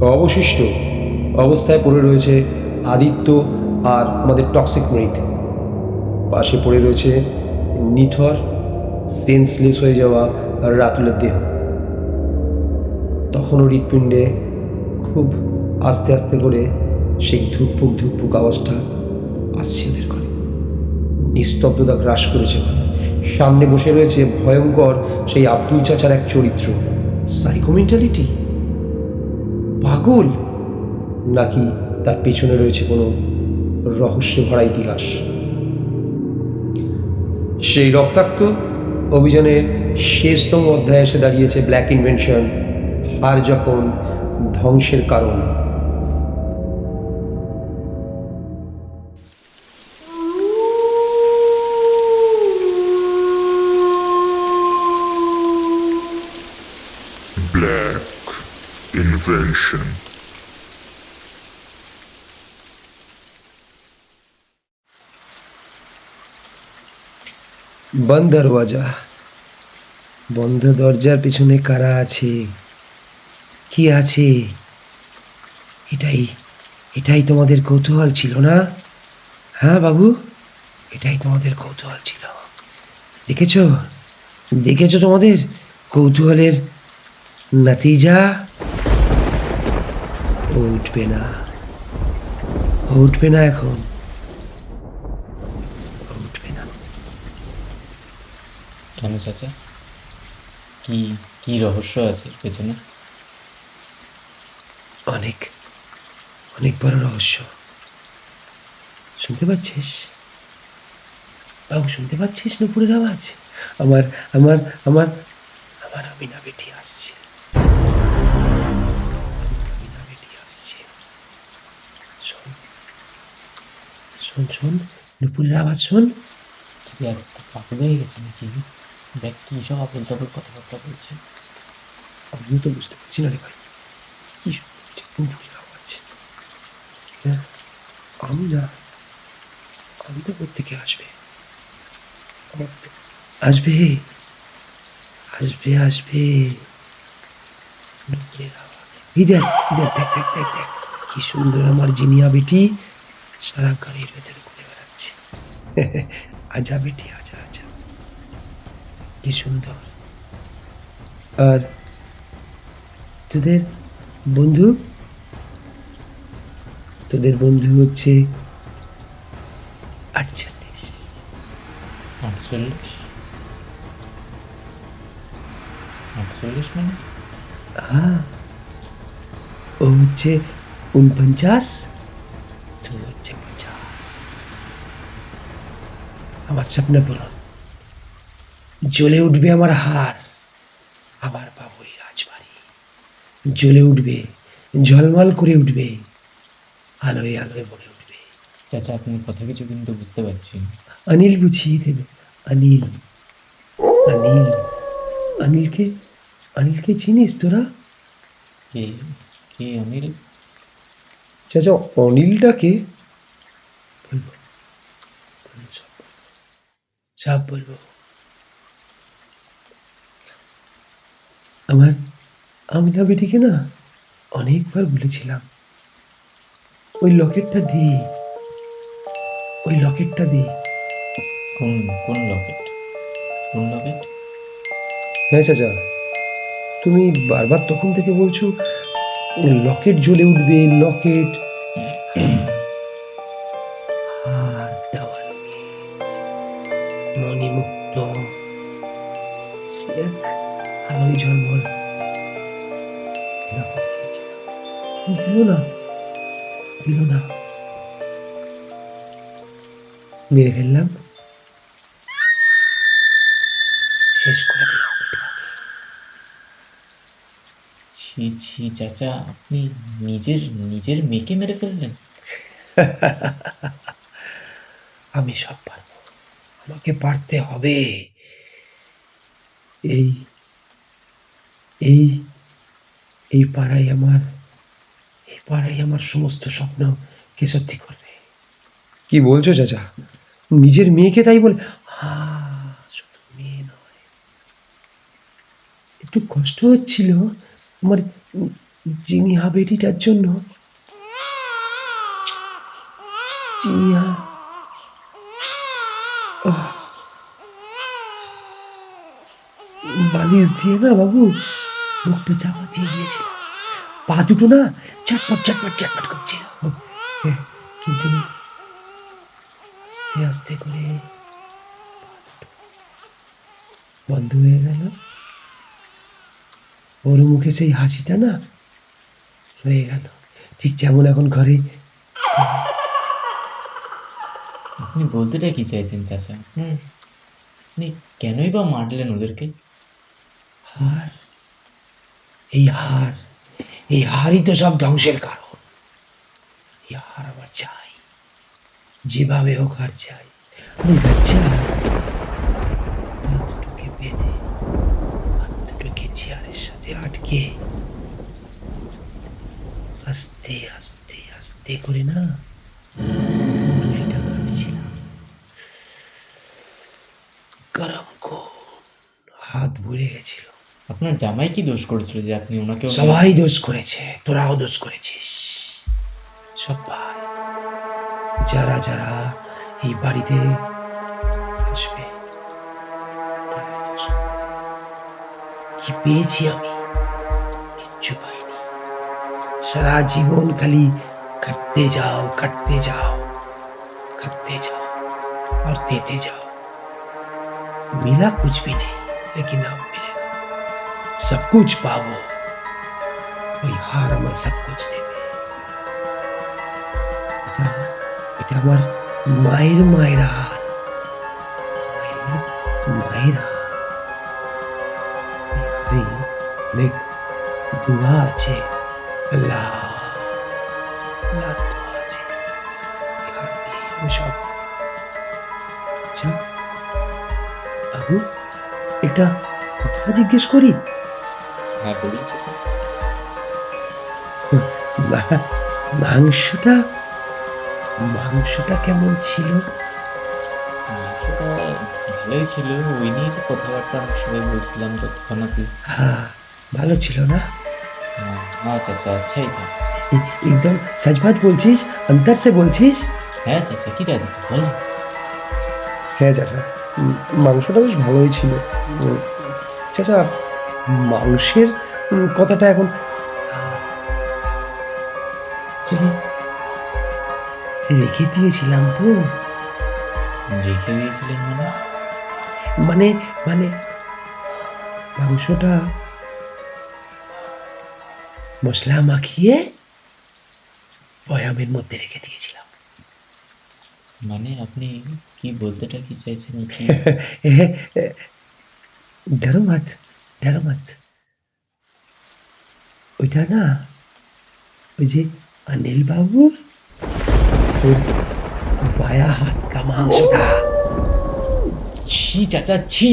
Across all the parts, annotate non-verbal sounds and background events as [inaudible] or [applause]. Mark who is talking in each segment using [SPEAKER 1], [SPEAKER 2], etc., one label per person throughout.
[SPEAKER 1] অবশিষ্ট অবস্থায় পড়ে রয়েছে আদিত্য আর আমাদের টক্সিক মৃত। পাশে পড়ে রয়েছে নিথর সেন্সলেস হয়ে যাওয়া রাতুলের দেহ। তখনও হৃৎপিণ্ডে খুব আস্তে আস্তে করে সেই ধুকপুক ধুকপুক আওয়াজটা আসছে ঘরে। নিস্তব্ধতা গ্রাস করেছে সামনে বসে রয়েছে ভয়ঙ্কর সেই আব্দুল চাচার এক চরিত্র। সাইকোমেন্টালিটি পাগল? নাকি তার পেছনে রয়েছে কোনো রহস্যে ভরা ইতিহাস? সেই রক্তাক্ত অভিযানের শেষতম অধ্যায়ে এসে দাঁড়িয়েছে ব্ল্যাক ইনভেনশন আর যখন ধ্বংসের কারণ।
[SPEAKER 2] Invention.
[SPEAKER 1] বন্ধ দরওয়াজা। বন্ধ দরজার পিছনে কারা আছে? কি আছে? এটাই এটাই তোমাদের কৌতূহল ছিল না? হ্যাঁ বাবু, এটাই তোমাদের কৌতূহল ছিল। দেখেছ? দেখেছ তোমাদের কৌতূহলের নাতিজা? ও উঠবে না। ও উঠবে না এখন। উঠবে না।
[SPEAKER 3] কেন চাচা কি কি রহস্য আছে পেছনে?
[SPEAKER 1] অনেক অনেক বড় রহস্য। শুনতে পাচ্ছিস? বাবু শুনতে পাচ্ছিস নুপুরের আওয়াজ? আমার আমার আমার আমার আমিনা বেটি আসছে শোন শোন। নুপুরের আওয়াজ শোন
[SPEAKER 3] পাগল হয়ে গেছে নাকি? দেখ সব আপন কথাবার্তা বলছে।
[SPEAKER 1] আমিও তো বুঝতে পারছি না রে ভাই। নুপুরের আওয়াজ। হ্যাঁ আমি না, আমি তো আসবে। আসবে? আসবে আসবে। নুপুরের আওয়াজ। দেখ দেখ দেখ দেখ, কি সুন্দর আমার জিনিয়া বেটি। সারা গাড়ির ভেতরে ঘুরে বেড়াচ্ছে। আজা বেটি আজা আজা কি সুন্দর। আর তোদের বন্ধু? তোদের বন্ধু হচ্ছে আটচল্লিশ।
[SPEAKER 3] আটচল্লিশ? আটচল্লিশ মানে?
[SPEAKER 1] হ্যাঁ। ও হচ্ছে উনপঞ্চাশ আমার স্বপ্ন পূরণ। জ্বলে উঠবে আমার হার আবার পাবো রাজবাড়ি। জ্বলে উঠবে ঝলমল করে উঠবে আলোয় আলোয় ভরে উঠবে।
[SPEAKER 3] চাচা আপনি কথা কিছু কিন্তু বুঝতে পারছি।
[SPEAKER 1] অনিল বুঝিয়ে দেবে। অনিল অনিল অনিলকে অনিলকে চিনিস তোরা?
[SPEAKER 3] কে কে অনিল?
[SPEAKER 1] চাচা অনিলটাকে বলব বলব সব বলব। সব বলব। আমার আমিনা বেটিকে না অনেকবার বলেছিলাম ওই লকেটটা দি ওই লকেটটা দি।
[SPEAKER 3] কোন কোন লকেট? কোন লকেট?
[SPEAKER 1] হ্যাঁ চাচা তুমি বারবার তখন থেকে বলছো লকেট জ্বলে উঠবে লকেট দিল না। মেরে ফেললাম। শেষ করে দিলাম
[SPEAKER 3] ছি ছি চাচা আপনি নিজের নিজের মেয়েকে মেরে ফেললেন। [laughs]
[SPEAKER 1] আমি সব পারব। আমাকে পারতে হবে। এই এই এই পাড়াই আমার পাড়াই আমার সমস্ত স্বপ্ন কে সত্যি করবে। কি বলছো চাচা? নিজের মেয়েকে তাই বলে? হা শুধু মেয়ে নয়। একটু কষ্ট হচ্ছিল আমার জিনিয়া। বেটিটার জন্য। বালিশ দিয়ে না বাবু মুখটা চাপা দিয়ে দিয়েছিল। পা দুটো না চটপট চটপট চটপট করছিল কিন্তু আস্তে আস্তে করে বন্ধ হয়ে গেল। ওর মুখে সেই হাসিটা না রয়ে গেল। ঠিক যেমন এখন ঘরে।
[SPEAKER 3] আপনি বলতেটা কি চাইছেন চাচা? হুম আপনি কেনই বা মারলেন ওদেরকে?
[SPEAKER 1] হার। এই হার। এই হারই তো সব ধ্বংসের কারণ। এই হার আমার চাই, যেভাবে হোক হার চাই। আমি বেঁধে, হাত চেয়ারের সাথে আটকে, আস্তে আস্তে আস্তে করে না কাটছিলাম গরম কোন হাত ভরে গেছিল।
[SPEAKER 3] আপনার জামাই কি দোষ করেছিল যে আপনি ওনাকে ওখানে-
[SPEAKER 1] সবাই দোষ করেছে তোরাও দোষ করেছিস সবাই যারা যারা এই বাড়িতে আসবে তারাই দোষ করবে। কি পেয়েছি আমি কিচ্ছু পাইনি সারা জীবন খালি কাটতে যাও কাটতে যাও কাটতে যাও और देते जाओ मिला कुछ भी नहीं लेकिन अब मिलेगा सब कुछ पावो ওই হার আমার সব কুছ দেবে এটা এটা আমার মায়ের মায়ের হার মায়ের মায়ের হার এই অনেক দোয়া আছে আল্লাহ আল্লাহ দোয়া আছে এই হার দিয়ে আমি সব আচ্ছা বাবু একটা কথা জিজ্ঞেস করি
[SPEAKER 3] হ্যাঁ বলুন
[SPEAKER 1] মা- মাংসটা মাংসটা কেমন ছিল?
[SPEAKER 3] মাংসটা ভালোই ছিল। ওই নিয়ে তো কথাবার্তা আমরা সবাই বলছিলাম ততক্ষণ আপনি
[SPEAKER 1] হ্যাঁ ভালো ছিল না?
[SPEAKER 3] হ্যাঁ চাচা আচ্ছাই তো।
[SPEAKER 1] এ- একদম সচ বাত বলছিস? অন্তর সে বলছিস?
[SPEAKER 3] হ্যাঁ চাচা কি দাদা বলেন
[SPEAKER 1] হ্যাঁ চাচা মাংসটা বেশ ভালোই ছিল। চাচা মাংসের উম, কথাটা এখন রেখে দিয়েছিলাম তো।
[SPEAKER 3] রেখে দিয়েছিলেন মানে?
[SPEAKER 1] মানে মানে মাংসটা মশলা মাখিয়ে বয়ামের মধ্যে রেখে দিয়েছিলাম।
[SPEAKER 3] মানে আপনি কি বলতেটা কি চাইছেন? [laughs]
[SPEAKER 1] ডরো মত ডরো মত ওইটা না ওই যে অনিল বাবুর ওর বায়া হাত কা মাংসটা
[SPEAKER 3] ছি চাচা ছি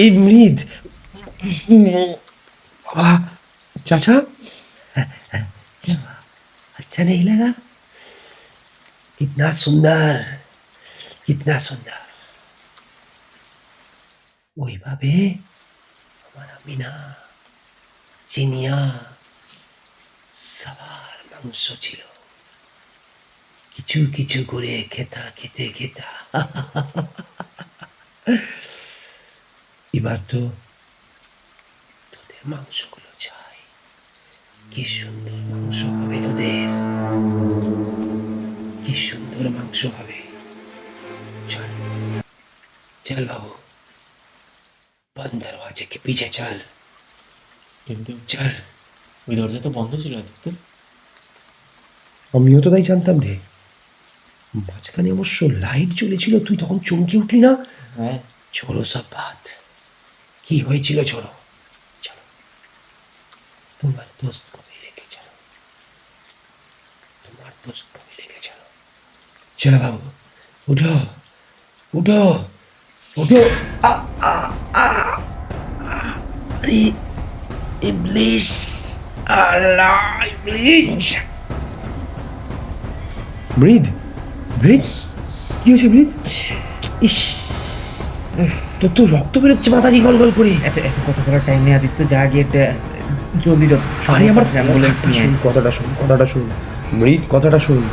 [SPEAKER 1] এই মৃদ বাবা चाचा अच्छा नहीं लगा कितना सुंदर कितना सुंदर ওইভাবে? আমার মিনা চিনিয়া সবার মাংস ছিল। কিছু কিছু করে খেতা, খেতে, খেতা। এবার তো তোদের মাংসগুলো চাই। কি সুন্দর মাংস হবে তোদের। কি সুন্দর মাংস হবে। চল চল বাবু। बंद दरवाजे के पीछे चल
[SPEAKER 3] কিন্তু
[SPEAKER 1] चल
[SPEAKER 3] ওই দরজা তো বন্ধ ছিল তো
[SPEAKER 1] আমিও তো তাই জানতাম রে মাঝখানে অবশ্য লাইট জ্বলেছিল তুই তখন চমকে উঠলি না
[SPEAKER 3] হ্যাঁ
[SPEAKER 1] छोड़ो सब बात কি হয়েছিল छोड़ो চলো তোমার दोस्त को भी लेके चलो তোমার दोस्त को भी लेके चलो चलो बाबू उठो ওঠো আরে ইবলিস Iblis. ইবলিস ব্রিদ ব্রিদ কি হয়েছে ব্রিদ ইস তোর তো রক্ত বেরোচ্ছে মাথা দিয়ে গল গল করে।
[SPEAKER 3] এত এত কত করার টাইম নেই আদিত্য যা গিয়ে একটা জলদি যত
[SPEAKER 1] আমার
[SPEAKER 3] অ্যাম্বুলেন্স নিয়ে।
[SPEAKER 1] কথাটা শুন কথাটা শুন। মৃত কথাটা শুন।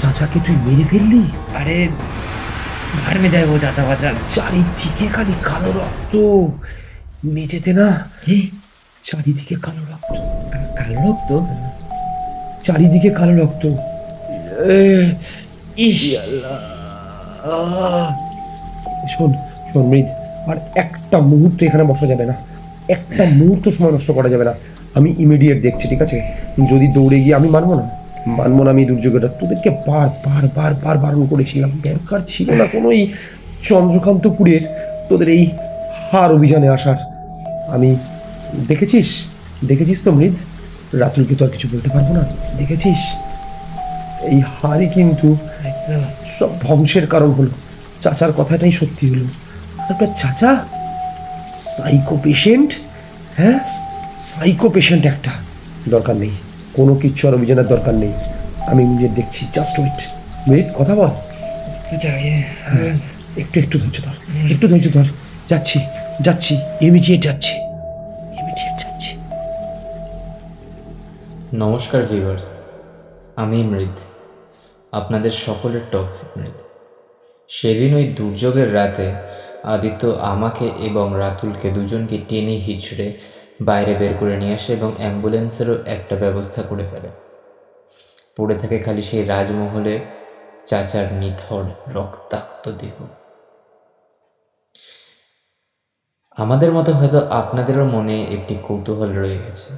[SPEAKER 1] চাচাকে তুই মেরে ফেললি?
[SPEAKER 3] আরে ফার্মে যায় ও চাচা বাচা
[SPEAKER 1] চারিদিকে খালি কালো রক্ত। মেঝেতে না?
[SPEAKER 3] কি?
[SPEAKER 1] চারিদিকে কালো রক্ত।
[SPEAKER 3] কালো রক্ত?
[SPEAKER 1] চারিদিকে কালো রক্ত। শোন শোন মৃদ আর একটা মুহূর্ত এখানে বসা যাবে না। একটা মুহূর্ত সময় নষ্ট করা যাবে না। আমি ইমিডিয়েট দেখছি ঠিক আছে? যদি দৌড়ে গিয়ে আমি মানবো না? মানবো না, আমি দুর্যোগটা। তোদেরকে বার বার বার বার বারণ করেছিলাম। দরকার ছিল না কোনো এই চন্দ্রকান্তপুরের তোদের এই হার অভিযানে আসার। আমি দেখেছিস? দেখেছিস তো মৃদ রাতুলকে তো আর কিছু বলতে পারব না। দেখেছিস? এই হারই কিন্তু সব ধ্বংসের কারণ হলো। চাচার কথাটাই সত্যি হলো। একটা চাচা? Psycho patient? হ্যাঁ? সাইকো পেশেন্ট একটা। দরকার নেই। কোনো কিচ্ছু আর অভিযানের দরকার নেই। আমি নিজে দেখছি জাস্ট ওয়েট ওয়েট কথা বল। একটু একটু ধৈর্য ধর একটু ধৈর্য ধর। যাচ্ছি যাচ্ছি ইমিডিয়েট যাচ্ছি। ইমিডিয়েট যাচ্ছি।
[SPEAKER 3] নমস্কার ভিউয়ার্স আমি মৃদ আপনাদের সকলের টক্সিক মৃদ সেদিন ওই দুর্যোগের রাতে আদিত্য আমাকে এবং রাতুলকে দুজনকে টেনে হিচড়ে বাইরে বের করে নিয়ে আসে এবং অ্যাম্বুলেন্সেরও একটা ব্যবস্থা করে ফেলে। পড়ে থাকে খালি সেই রাজমহলে চাচার নিথর রক্তাক্ত দেহ। আমাদের মতো হয়তো আপনাদেরও মনে একটি কৌতূহল রয়ে গেছে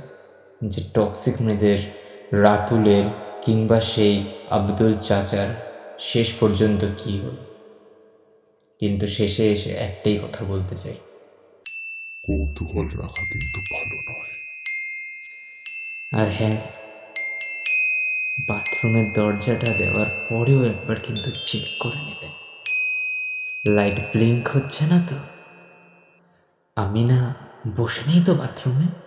[SPEAKER 3] যে টক্সিক মেয়েদের রাতুলের কিংবা সেই আব্দুল চাচার শেষ পর্যন্ত কি হল? কিন্তু শেষে এসে একটাই কথা বলতে চাই।
[SPEAKER 2] কৌতূহল রাখা কিন্তু ভালো নয়।
[SPEAKER 3] আর হ্যাঁ বাথরুমের দরজাটা দেওয়ার পরেও একবার কিন্তু চেক করে নেবেন। লাইট ব্লিঙ্ক হচ্ছে না তো? আমি না, বসে নেই তো বাথরুমে?